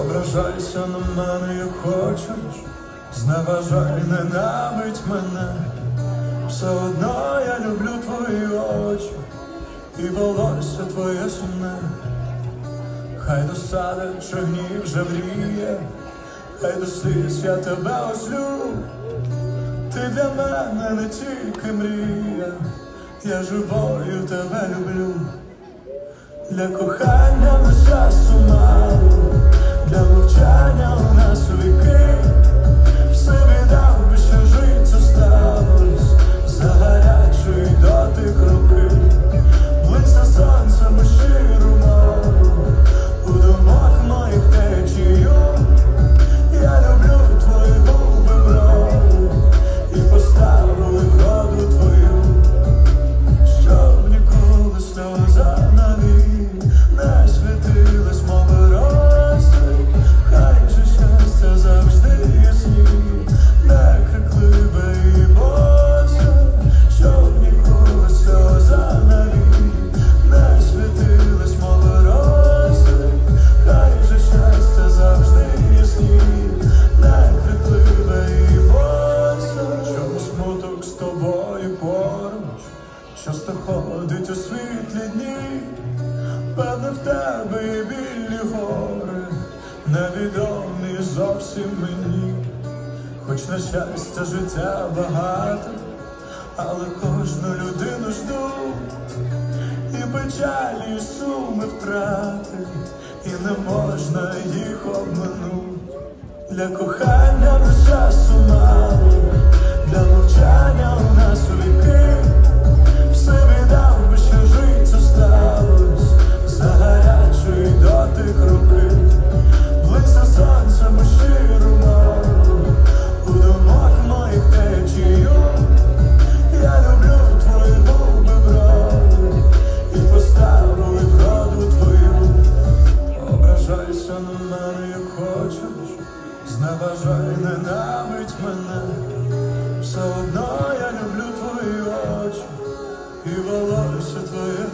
Ображайся на мене, як хочеш, зневажай, ненавидь мене, все одно я люблю твої очі. І волосся твоє сумне, хай досада чи гнів вже вріє, хай до я тебе ослю, ти для мене не тільки мрія, я живою тебе люблю. Для кохання наша часу Часто ходить у світлі дні, певне в тебе є білі гори, невідомі зовсім мені, хоч на щастя життя багато, але кожну людину ждуть, і печалі, і суми втрати, і не можна їх обминуть. Для кохання на часу мене, як хочеш, зневажай, ненавидь мене, все одно я люблю твої очі і волосся твоє.